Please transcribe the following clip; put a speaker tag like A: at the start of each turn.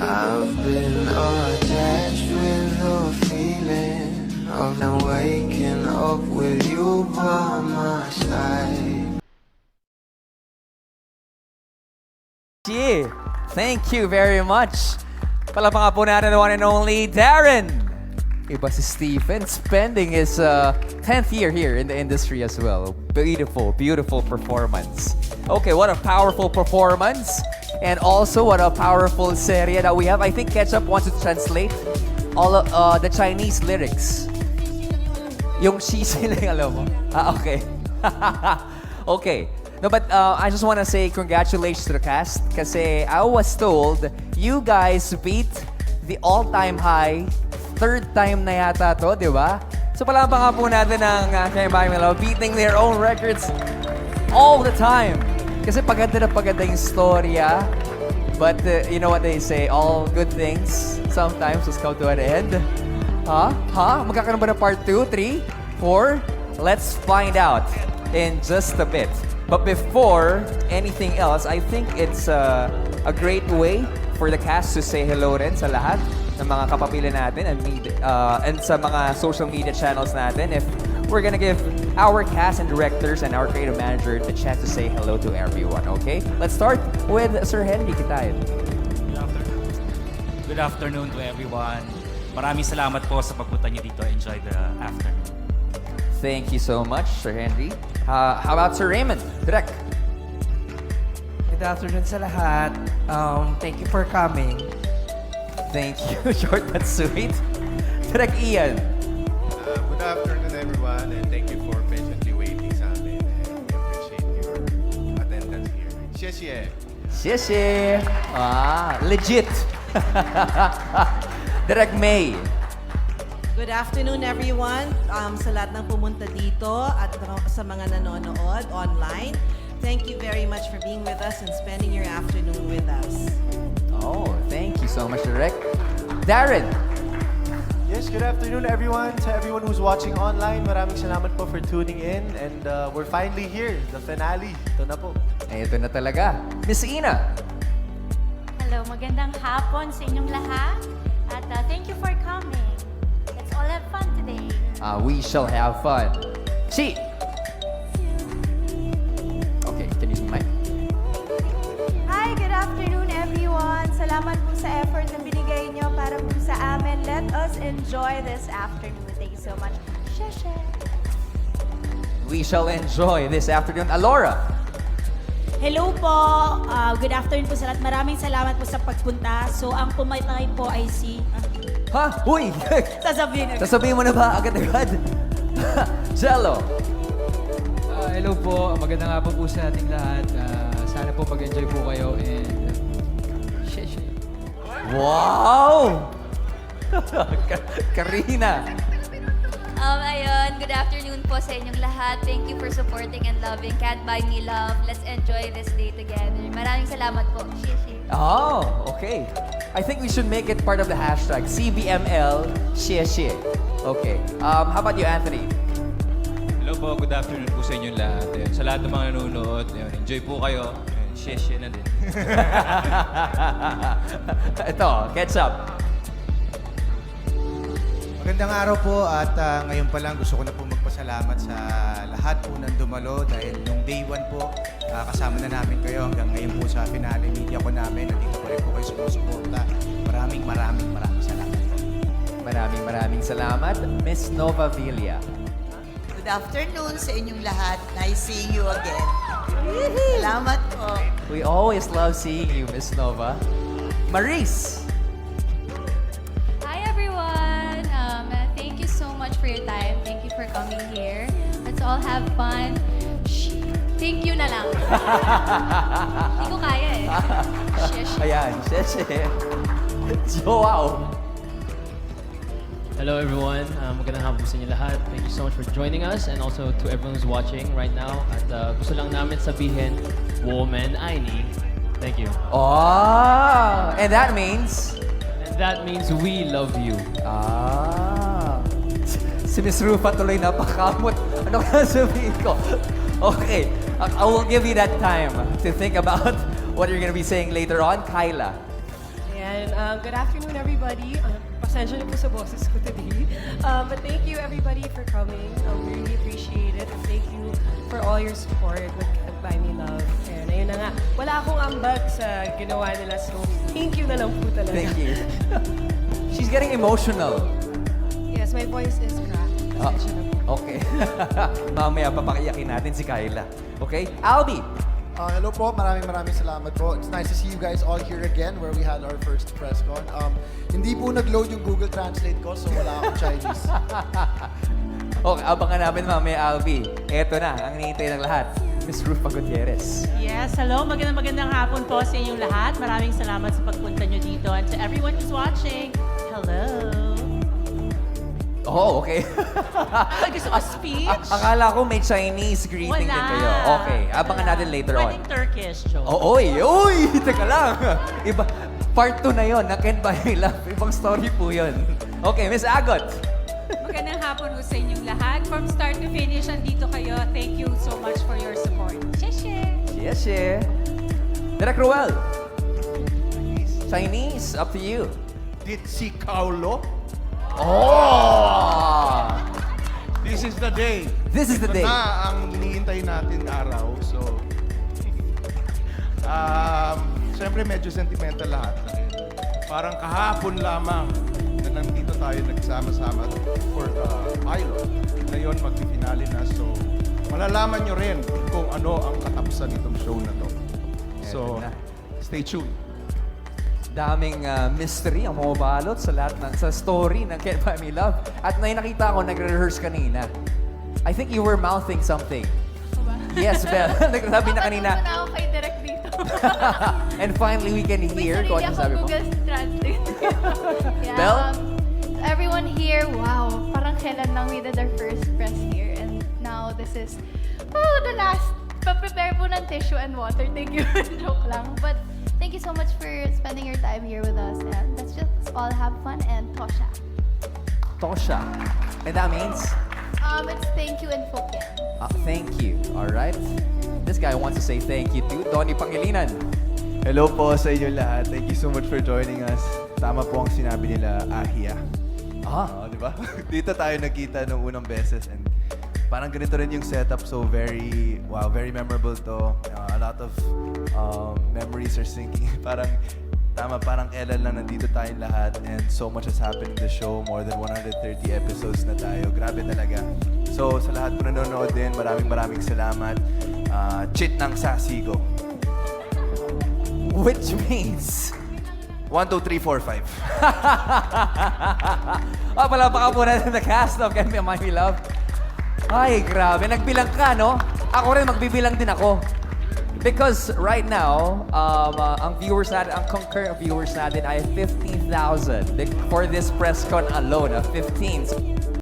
A: I've been attached with the feeling of now waking up with you by my side.
B: Gee, thank you very much. Palapangan po natin the one and only Darren. Iba si Stephen spending his uh, 10th year here in the industry as well. Beautiful, beautiful performance. Okay, what a powerful performance. And also, what a powerful serie that we have. I think Ketchup wants to translate all of uh, the Chinese lyrics. Yung she sila yung alam mo. Ah, okay. okay. No, but uh, I just want to say congratulations to the cast kasi I was told you guys beat the all-time high third time na yata to, di ba? So palampakan po natin ang uh, Kaya Bahay beating their own records all the time. Kasi paganda na paganda yung storya. But uh, you know what they say, all good things sometimes just come to an end. Ha? Ha? Magkakaroon ba ng part 2, 3, 4? Let's find out in just a bit. But before anything else, I think it's uh, a great way for the cast to say hello rin sa lahat ng mga kapamilya natin and, uh, and sa mga social media channels natin. If we're gonna give our cast and directors and our creative manager the chance to say hello to everyone, okay? Let's start with Sir Henry Kitayan.
C: Good afternoon. Good afternoon to everyone. Maraming salamat po sa pagpunta niyo dito. Enjoy the afternoon.
B: Thank you so much, Sir Henry. Uh, how about Sir Raymond? Direk.
D: Good afternoon sa lahat. Um, thank you for coming.
B: Thank you, short but sweet. Direk Ian.
E: Uh, good afternoon, everyone, and thank you for patiently waiting sa amin. And we appreciate your attendance here. Xie xie.
B: Xie Ah, legit. Direk May.
F: Good afternoon everyone um, sa lahat ng pumunta dito at sa mga nanonood online. Thank you very much for being with us and spending your afternoon with us.
B: Oh, thank you so much, Direk. Darren.
G: Yes, good afternoon everyone. To everyone who's watching online, maraming salamat po for tuning in. And uh, we're finally here, the finale. Ito na po.
B: Eh, ito na talaga. Miss Ina.
H: Hello, magandang hapon sa inyong lahat. At uh, thank you for coming. Let's all have fun today.
B: Uh, we shall have fun. Chi. Okay, can you use my mic?
I: Hi, good afternoon everyone. Salamat po sa effort na binigay nyo para sa amin. Let us enjoy this afternoon. Thank you so much. Sheshe.
B: We shall enjoy this afternoon. Alora.
J: Hello po. Ah, good afternoon po sa lahat. Maraming salamat po sa pagpunta. So, ang pumatay po ay si...
B: Ha? Uy!
J: Sasabihin na.
B: Sasabihin mo na ba agad-agad? Jello.
K: Ah, hello po, magandang hapon po sa ating lahat. Ah, sana po mag-enjoy po kayo and shit, shit.
B: Wow! Ka- Karina.
H: Um, ayun, good afternoon po sa inyong lahat. Thank you for supporting and loving Can't Buy Me Love. Let's enjoy this day together. Maraming salamat po. Shishi.
B: Oh, okay. I think we should make it part of the hashtag CBML Shie Shie. Okay. Um, how about you, Anthony?
L: Hello po, good afternoon po sa inyong lahat. Ayun, sa lahat ng mga nanonood, ayun, enjoy po kayo. Ayun, na din.
B: Ito, ketchup.
M: Magandang araw po at ah, ngayon pa lang gusto ko na po magpasalamat sa lahat po ng dumalo dahil nung day one po ah, kasama na namin kayo hanggang ngayon po sa finale media ko namin. Nandito pa rin po kayo sumusuporta. Maraming maraming maraming salamat.
B: Maraming maraming salamat. Miss Nova Villa.
F: Good afternoon sa inyong lahat. Nice seeing you again. Salamat po.
B: We always love seeing you, Miss Nova. Maurice.
H: Your time. Thank you for coming here. Let's all have fun. Shh. Thank you na lang. Hindi ko kaya eh. Shish.
B: Ayan, Sheshe. Joao.
K: Hello everyone, Ah, magandang hapon po sa inyo lahat. Thank you so much for joining us and also to everyone who's watching right now. At ah, gusto lang namin sabihin, woman, I need. Thank you.
B: Oh, and that means...
K: And that means we love you.
B: Ah. Si Miss Rufa tuloy napakamot. Ano kaya sabihin ko? Okay, I, will give you that time to think about what you're gonna be saying later on. Kyla.
N: Ayan, um, good afternoon everybody. Um, pasensya na po sa boses ko today. Um, but thank you everybody for coming. Um, we really appreciate it. And thank you for all your support with Can't Buy Me Love. And ayun na nga, wala akong ambag sa ginawa nila. So, thank you na lang po talaga.
B: Thank you. She's getting emotional.
N: Yes, my voice is cracked.
B: Ah, okay. Mamaya papakiyakin natin si Kyla. Okay? Albi!
O: Uh, hello po, maraming maraming salamat po. It's nice to see you guys all here again where we had our first press con. Um, hindi po nag-load yung Google Translate ko, so wala akong Chinese.
B: Okay, abangan namin mamaya, Albi. Eto na, ang hinihintay ng lahat. Miss Ruth Gutierrez.
P: Yes, hello. Magandang magandang hapon po sa inyong lahat. Maraming salamat sa pagpunta nyo dito. And to everyone who's watching, hello.
B: Oh, okay.
P: Ay, gusto ko speech?
B: A- akala ko may Chinese greeting din
P: Wala.
B: kayo. Okay, abangan natin later on.
P: Pwedeng Turkish, Joe.
B: Oh, oy, oy! Teka lang. Iba, part 2 na yon na Can't Buy Me Love. Ibang story po yun. Okay, Miss Agot.
Q: Magandang hapon po sa inyong lahat. From start to finish, andito kayo. Thank you so much for your support. Sheshe!
B: Yes, yeah. Direk Ruel. Chinese, up to you.
R: Did si Kaulo?
B: Oh!
R: This is the day.
B: This is the
R: Ito
B: day.
R: na ang iniintay natin araw. So, um, siyempre medyo sentimental lahat. Parang kahapon lamang na nandito tayo nagsama-sama for the pilot. Ngayon, magpifinale na. So, malalaman nyo rin kung ano ang katapusan nitong show na to. So, stay tuned.
B: Daming ah, mystery ang bumabalot sa lahat ng sa story ng Can't Buy Me Love. At may nakita ko, nagre-rehearse kanina. I think you were mouthing something. Yes, Belle. Nagsabi na kanina.
H: Muna ako kay Direk dito.
B: And finally, we can hear kung ano sabi mo.
H: Google Translate. yeah,
B: Belle?
H: um, everyone here, wow, parang kailan lang we did our first press here. And now this is, oh, the last. Pa-prepare po ng tissue and water. Thank you. Joke lang. But thank you so much for spending your time here with us. And let's just all have fun and tosha.
B: Tosha. And that means,
H: Um, it's thank you and Hokkien.
B: uh, thank you. All right? This guy wants to say thank you to Donnie Pangilinan.
S: Hello po sa inyo lahat. Thank you so much for joining us. Tama po ang sinabi nila, Ahia.
B: Ah.
S: di ba? Dito tayo nagkita nung unang beses and parang ganito rin yung setup. So very, wow, very memorable to. Uh, a lot of um, memories are sinking. parang tama, parang kailan lang nandito tayong lahat and so much has happened in the show. More than 130 episodes na tayo. Grabe talaga. So sa lahat po nanonood din, maraming maraming salamat. Uh, cheat ng sasigo.
B: Which means...
S: 1, 2, 3, 4, 5.
B: ah, palapaka po natin the cast of Can Be My Love. Ay, grabe. Nagbilang ka, no? Ako rin, magbibilang din ako. Because right now, um, uh, ang viewers natin, ang concurrent viewers natin ay 15,000 for this press con alone, uh, 15.